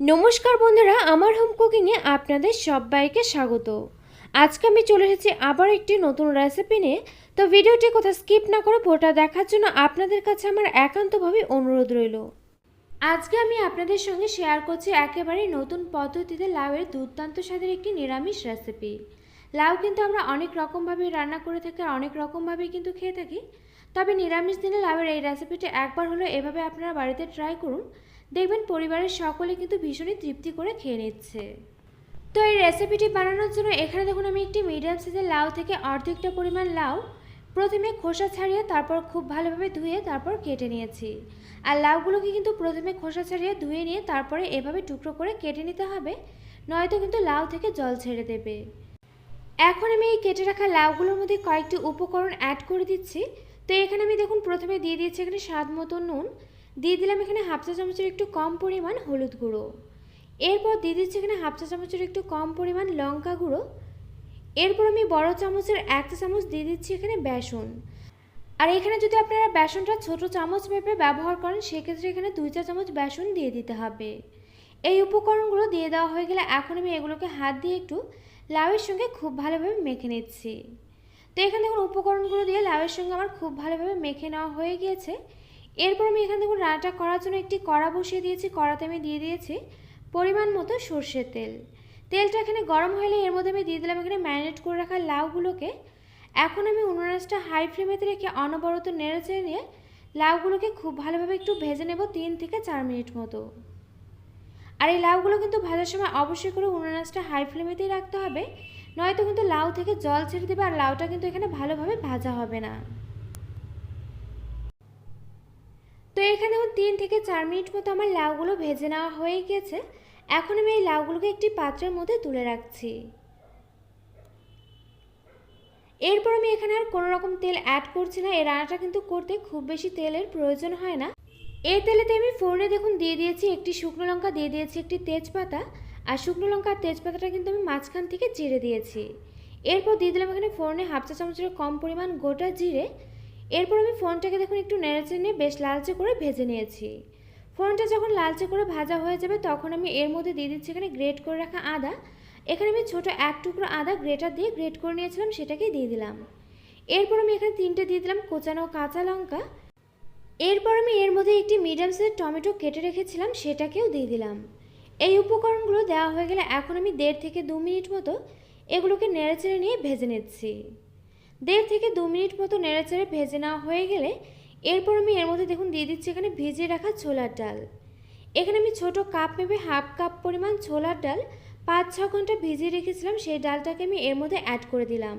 নমস্কার বন্ধুরা, আমার হোম কুকিংয়ে আপনাদের সবাইকে স্বাগত। আজকে আমি চলে এসেছি আবার একটি নতুন রেসিপি নিয়ে। তো ভিডিওটি কোথাও স্কিপ না করে পুরোটা দেখার জন্য আপনাদের কাছে আমার একান্তভাবে অনুরোধ রইল। আজকে আমি আপনাদের সঙ্গে শেয়ার করছি একেবারে নতুন পদ্ধতিতে লাউয়ের দুর্দান্ত স্বাদের একটি নিরামিষ রেসিপি লাউ কিন্তু আমরা অনেক রকমভাবে রান্না করে থাকি, আর অনেক রকমভাবেই কিন্তু খেয়ে থাকি। তবে নিরামিষ দিনে লাউয়ের এই রেসিপিটি একবার হলো এভাবে আপনারা বাড়িতে ট্রাই করুন। দেখবেন পরিবারের সকলে কিন্তু ভীষণই তৃপ্তি করে খেয়ে নিচ্ছে। তো এই রেসিপিটি বানানোর জন্য এখানে দেখুন আমি একটি মিডিয়াম সাইজের লাউ থেকে অর্ধেকটা পরিমাণ লাউ প্রথমে খোসা ছাড়িয়ে তারপর খুব ভালোভাবে ধুয়ে তারপর কেটে নিয়েছি। আর লাউগুলোকে কিন্তু প্রথমে খোসা ছাড়িয়ে ধুয়ে নিয়ে তারপরে এভাবে টুকরো করে কেটে নিতে হবে, নয়তো কিন্তু লাউ থেকে জল ছেড়ে দেবে। এখন আমি এই কেটে রাখা লাউগুলোর মধ্যে কয়েকটি উপকরণ অ্যাড করে দিচ্ছি। তো এখানে আমি দেখুন প্রথমে দিয়ে দিয়েছি এখানে স্বাদ মতো নুন। দিয়ে দিলাম এখানে হাফ চা চামচের একটু কম পরিমাণ হলুদ গুঁড়ো। এরপর দিয়ে দিচ্ছি এখানে হাফ চা চামচের একটু কম পরিমাণ লঙ্কা গুঁড়ো। এরপর আমি বড় চামচের এক চা চামচ দিয়ে দিচ্ছি এখানে বেসন। আর এখানে যদি আপনারা বেসনটা ছোট চামচ মেপে ব্যবহার করেন, সেক্ষেত্রে এখানে দুই চা চামচ বেসন দিয়ে দিতে হবে। এই উপকরণগুলো দিয়ে দেওয়া হয়ে গেলে এখন আমি এগুলোকে হাত দিয়ে একটু লাউয়ের সঙ্গে খুব ভালোভাবে মেখে নিচ্ছি। তো এখানে দেখুন উপকরণগুলো দিয়ে লাউয়ের সঙ্গে আমার খুব ভালোভাবে মেখে নেওয়া হয়ে গিয়েছে। এরপর আমি এখানে দেখুন রান্নাটা করার জন্য একটি কড়া বসিয়ে দিয়েছি। কড়াতে আমি দিয়ে দিয়েছি পরিমাণ মতো সর্ষের তেল। তেলটা এখানে গরম হলে এর মধ্যে আমি দিয়ে দিলাম এখানে ম্যারিনেট করে রাখা লাউগুলোকে। এখন আমি উনুনাসটা হাই ফ্লেমেতে রেখে অনবরত নেড়ে চেড়ে নিয়ে লাউগুলোকে খুব ভালোভাবে একটু ভেজে নেব তিন থেকে চার মিনিট মতো। আর এই লাউগুলো কিন্তু ভাজার সময় অবশ্যই করে উনুনাসটা হাই ফ্লেমেতেই রাখতে হবে। নয়তো কিন্তু লাউ থেকে জল ছেড়ে দেবে আর লাউটা কিন্তু এখানে ভালোভাবে ভাজা হবে না। তো এখানে দেখুন তিন থেকে চার মিনিট মতো আমার লাউগুলো ভেজে নেওয়া হয়ে গেছে। এখন আমি এই লাউগুলোকে একটি পাত্রের মধ্যে তুলে রাখছি। এরপর আমি এখানে আর কোনো রকম তেল অ্যাড করছি না। এই রান্নাটা কিন্তু করতে খুব বেশি তেলের প্রয়োজন হয় না। এই তেলেতে আমি ফোড়নে দেখুন দিয়ে দিয়েছি একটি শুকনো লঙ্কা, দিয়ে দিয়েছি একটি তেজপাতা। আর শুকনো লঙ্কা আর তেজপাতাটা কিন্তু আমি মাঝখান থেকে চিড়ে দিয়েছি। এরপর দিয়ে দিলাম এখানে ফোড়নে হাফ চা চামচের কম পরিমাণ গোটা জিরে। এরপর আমি ফোনটাকে দেখুন একটু নেড়েচে নিয়ে বেশ লালচে করে ভেজে নিয়েছি। ফোনটা যখন লালচে করে ভাজা হয়ে যাবে, তখন আমি এর মধ্যে দিয়ে দিচ্ছি এখানে গ্রেট করে রাখা আদা। এখানে আমি ছোটো এক টুকরো আদা গ্রেটার দিয়ে গ্রেট করে নিয়েছিলাম, সেটাকেই দিয়ে দিলাম। এরপর আমি এখানে তিনটে দিয়ে দিলাম কোচানো কাঁচা লঙ্কা। এরপর আমি এর মধ্যে একটি মিডিয়াম সাইজের টমেটো কেটে রেখেছিলাম, সেটাকেও দিয়ে দিলাম। এই উপকরণগুলো দেওয়া হয়ে গেলে এখন আমি দেড় থেকে দু মিনিট মতো এগুলোকে নেড়েচেড়ে নিয়ে ভেজে নিচ্ছি। দেড় থেকে দু মিনিট মতো নেড়েচেড়ে ভেজে নেওয়া হয়ে গেলে এরপর আমি এর মধ্যে দেখুন দিয়ে দিচ্ছি এখানে ভিজিয়ে রাখা ছোলার ডাল। এখানে আমি ছোট কাপ মেপে হাফ কাপ পরিমাণ ছোলার ডাল, পাঁচ ছ ঘণ্টা ভিজিয়ে রেখেছিলাম, সেই ডালটাকে আমি এর মধ্যে অ্যাড করে দিলাম।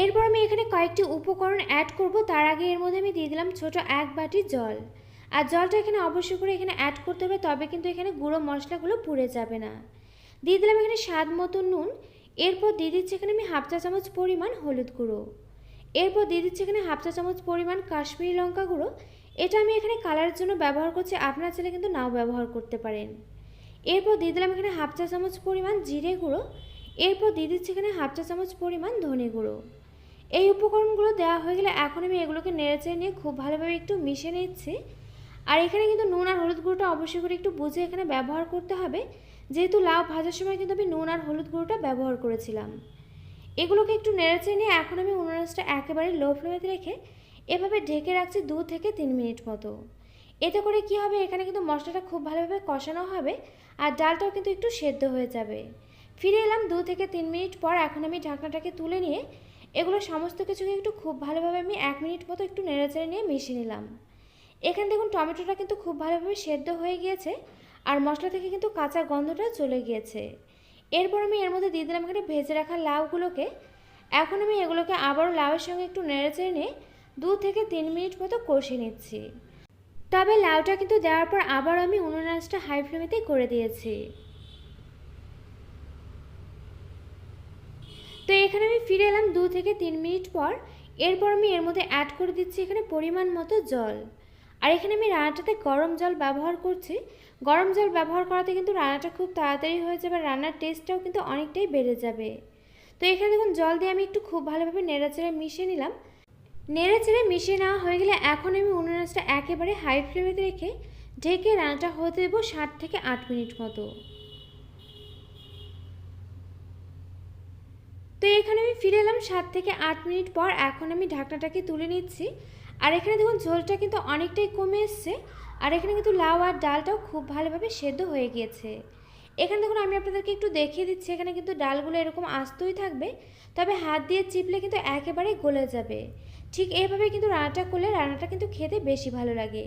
এরপর আমি এখানে কয়েকটি উপকরণ অ্যাড করব। তার আগে এর মধ্যে আমি দিয়ে দিলাম ছোট এক বাটি জল। আর জলটা এখানে অবশ্যই করে এখানে অ্যাড করতে হবে, তবে কিন্তু এখানে গুঁড়ো মশলাগুলো পুড়ে যাবে না। দিয়ে দিলাম এখানে স্বাদ মতো নুন। এরপর দিয়ে দিচ্ছি এখানে আমি হাফ চা চামচ পরিমাণ হলুদ গুঁড়ো। এরপর দিয়ে দিচ্ছি এখানে হাফ চা চামচ পরিমাণ কাশ্মীরি লঙ্কা গুঁড়ো। এটা আমি এখানে কালারের জন্য ব্যবহার করছি, আপনার চাইলে কিন্তু নাও ব্যবহার করতে পারেন। এরপর দিয়ে দিলাম এখানে হাফ চা চামচ পরিমাণ জিরে গুঁড়ো। এরপর দিয়ে দিচ্ছি এখানে হাফ চা চামচ পরিমাণ ধনে গুঁড়ো। এই উপকরণগুলো দেওয়া হয়ে গেলে এখন আমি এগুলোকে নেড়েচেড়ে নিয়ে খুব ভালোভাবে একটু মিশে নিচ্ছি। আর এখানে কিন্তু নুন আর হলুদ গুঁড়োটা অবশ্যই করে একটু বুঝে এখানে ব্যবহার করতে হবে। যেহেতু লাউ ভাজার সময় কিন্তু আমি নুন আর হলুদ গুঁড়োটা ব্যবহার করেছিলাম। এগুলোকে একটু নেড়েচেড়ে নিয়ে এখন আমি উনুনাসটা একেবারে লো ফ্লেমেতে রেখে এভাবে ঢেকে রাখছি দু থেকে তিন মিনিট মতো। এতে করে কি হবে, এখানে কিন্তু মশলাটা খুব ভালোভাবে কষানো হবে আর ডালটাও কিন্তু একটু সেদ্ধ হয়ে যাবে। ফিরে এলাম দু থেকে তিন মিনিট পর এখন আমি ঢাকনাটাকে তুলে নিয়ে এগুলো সমস্ত কিছুকে একটু খুব ভালোভাবে আমি এক মিনিট মতো একটু নেড়েচেড়ে নিয়ে মিশিয়ে নিলাম। এখানে দেখুন টমেটোটা কিন্তু খুব ভালোভাবে সেদ্ধ হয়ে গিয়েছে আর মশলা থেকে কিন্তু কাঁচা গন্ধটা চলে গিয়েছে। এরপর আমি এর মধ্যে দিয়ে দিলাম এখানে ভেজে রাখা লাউগুলোকে। এখন আমি এগুলোকে আবারও লাউয়ের সঙ্গে একটু নেড়েচেড়ে নিয়ে দু থেকে তিন মিনিট মতো কষিয়ে নিচ্ছি। তবে লাউটা কিন্তু দেওয়ার পর আবার আমি উনুন আঁচটা হাই ফ্লেমেতেই করে দিয়েছি। তো এখানে আমি ফিরে এলাম দু থেকে তিন মিনিট পর। এরপর আমি এর মধ্যে অ্যাড করে দিচ্ছি এখানে পরিমাণ মতো জল। আর এখানে আমি রান্নাটাতে গরম জল ব্যবহার করছি। গরম জল ব্যবহার করাতে কিন্তু রান্নাটা খুব তাড়াতাড়ি হয়ে যাবে রান্নার টেস্টটাও কিন্তু অনেকটাই বেড়ে যাবে। তো এখানে দেখুন, জল দিয়ে আমি একটু খুব ভালোভাবে নেড়েচেড়ে মিশিয়ে নিলাম। নেড়েচেড়ে মিশিয়ে নেওয়া হয়ে গেলে এখন আমি উনুনাসটা একেবারে হাই ফ্লেমেতে রেখে ঢেকে রান্নাটা হতে দেবো ষাট থেকে আট মিনিট মতো। তো এখানে আমি ফিরে এলাম সাত থেকে আট মিনিট পর। এখন আমি ঢাকনাটাকে তুলে নিচ্ছি। আর এখানে দেখুন, ঝোলটা কিন্তু অনেকটাই কমে এসছে। আর এখানে কিন্তু লাউ আর ডালটাও খুব ভালোভাবে সেদ্ধ হয়ে গিয়েছে। এখানে দেখুন, আমি আপনাদেরকে একটু দেখিয়ে দিচ্ছি, এখানে কিন্তু ডালগুলো এরকম আস্তই থাকবে। তবে হাত দিয়ে চিপলে কিন্তু একেবারে গলে যাবে। ঠিক এইভাবে কিন্তু রান্নাটা করলে রান্নাটা কিন্তু খেতে বেশি ভালো লাগে।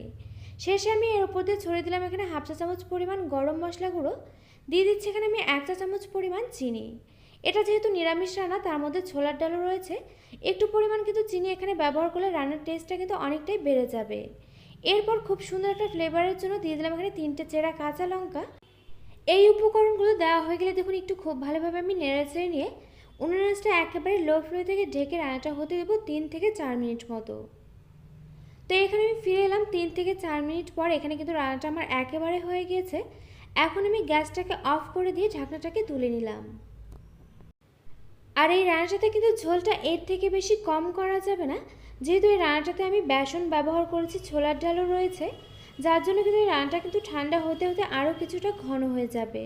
শেষে আমি এর উপর দিয়ে ছড়িয়ে দিলাম এখানে হাফ চা চামচ পরিমাণ গরম মশলা গুঁড়ো। দিয়ে দিচ্ছি এখানে আমি এক চা চামচ পরিমাণ চিনি। এটা যেহেতু নিরামিষ রান্না, তার মধ্যে ছোলার ডালও রয়েছে। একটু পরিমাণ কিন্তু চিনি এখানে ব্যবহার করলে রান্নার টেস্টটা কিন্তু অনেকটাই বেড়ে যাবে। এরপর খুব সুন্দর একটা ফ্লেভারের জন্য দিয়ে দিলাম এখানে তিনটে চেরা কাঁচা লঙ্কা। এই উপকরণগুলো দেওয়া হয়ে গেলে দেখুন একটু খুব ভালোভাবে আমি নেড়ে চেড়ে নিয়ে উনুনাসটা একেবারে লো ফ্লে থেকে ঢেকে রান্নাটা হতে দেবো তিন থেকে চার মিনিট মতো। তো এখানে আমি ফিরে এলাম তিন থেকে চার মিনিট পর এখানে কিন্তু রান্নাটা আমার একেবারে হয়ে গিয়েছে। এখন আমি গ্যাসটাকে অফ করে দিয়ে ঢাকনাটাকে তুলে নিলাম। আর এই রান্নাটাতে কিন্তু ঝোলটা এর থেকে বেশি কম করা যাবে না। যেহেতু এই রান্নাটাতে আমি বেসন ব্যবহার করেছি, ছোলার ডালও রয়েছে। যার জন্য কিন্তু এই রান্নাটা কিন্তু ঠান্ডা হতে হতে আরও কিছুটা ঘন হয়ে যাবে।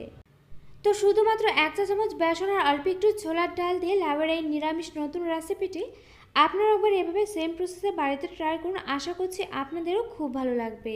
তো শুধুমাত্র এক চা চামচ বেসন আর অল্প একটু ছোলার ডাল দিয়ে লাউয়ের এই নিরামিষ নতুন রেসিপিটি আপনারা একবার এভাবে সেম প্রসেসে বাড়িতে ট্রাই করুন। আশা করছি আপনাদেরও খুব ভালো লাগবে।